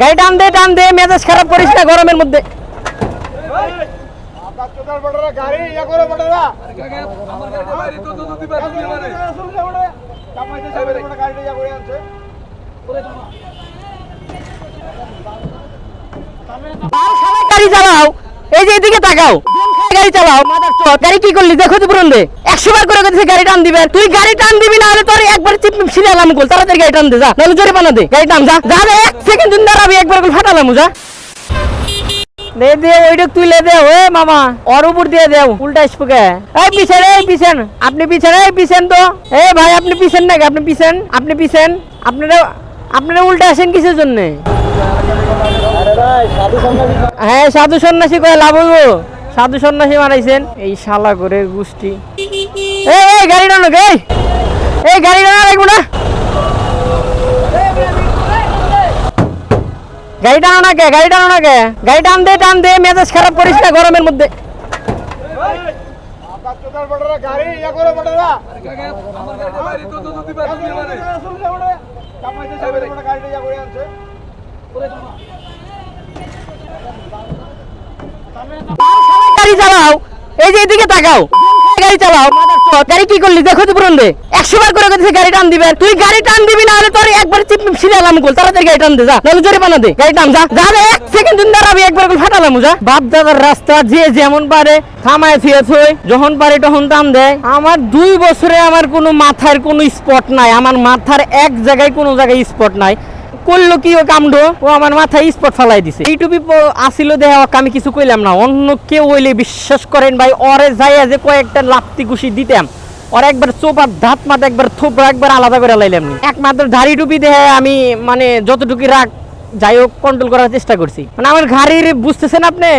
গাড়ি টান দে টান দে, মেজাজ খারাপ করিস না গরমের মধ্যে। গাড়ি চালাও। এই যে এদিকে তাকাও। গাড়ি চালাও। মাদার গাড়ি কি করলি? দেখো তো পুরন দে একশো বার করে গাড়ি টান দিবেন তুই গাড়ি টান দিবি না হলে তোর একবার চিপ সিরালাম গোল। তাড়াতাড়ি গাড়ি টান দে যা। নাহলে জোরে বানা দে। গাড়ি টান যা। যা এক সেকেন্ড দিন দাঁড়াবি একবার গোল ফাটালাম যা। দে দে ওইটা তুলে দে ও মামা। ওর উপর দিয়ে দেও উল্টা স্পুকে। এই পিছেন এই পিছেন। আপনি পিছেন এই পিছেন তো। এই ভাই আপনি পিছেন নাকি? আপনি পিছেন আপনি পিছেন। আপনারা আপনারা উল্টা আসেন কিসের জন্য? হ্যাঁ সাধু সন্ন্যাসী কয়ে লাভ হইব। সাধু সন্ন্যাসী মারাইছেন এই শালা করে গোষ্ঠী। এই গাড়ি টানো এই এই, গাড়ি টানা লাগবো না গাড়ি টানো না কে গাড়ি টানো না কে গাড়ি টান দে টান দে, মেজাজ খারাপ করিস না গরমের মধ্যে। গাড়ি গাড়ি চালাও। এই যে এদিকে তাকাও। গাড়ি চালাও। গাড়ি কি করলি? দেখো তো পুরন দে একশো বার করে কইতেছে, গাড়ি টান দিবেন তুই গাড়ি টান দিবি না তোর একবার সিরালাম গোল। তাড়াতাড়ি গাড়ি টান দে, যা। নাহলে জোরে বানা দে। গাড়ি টান, যা। যা এক সেকেন্ড দিন দাঁড়াবি একবার গোল ফাটালাম, যা। বাপ দাদার রাস্তা যে যেমন পারে, থামায় থুয়ে থুই যখন পারে তখন টান দেয় আমার দুই বছরে আমার কোনো মাথার কোনো স্পট নাই। আমার মাথার এক জায়গায় কোনো জায়গায় স্পট নাই। করল কি ও কামড়? ও আমার মাথায় স্পট ফালাই দিছে। এইটুপি আসিল দেহ আমি কিছু কইলাম না। অন্য কেউ হইলে বিশ্বাস করেন ভাই অরে যাইয়া যে কয়েকটা লাপ্তি ঘুষি দিতাম। ওর একবার চোপার ধাত মাথা একবার থোপড়া একবার আলাদা করে লাইলাম। একমাত্র ধাড়ি টুপি দেহে আমি মানে যতটুকু রাগ, যাই হোক কন্ট্রোল করার চেষ্টা করছি। মানে আমার গাড়ির বুঝতেছেন আপনি?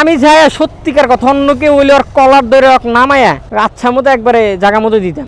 আমি যাই সত্যিকার কথা, অন্য কেউ হইলে ওর কলার ধরে নামায়া আচ্ছা মতো একবারে জায়গা মতো দিতাম।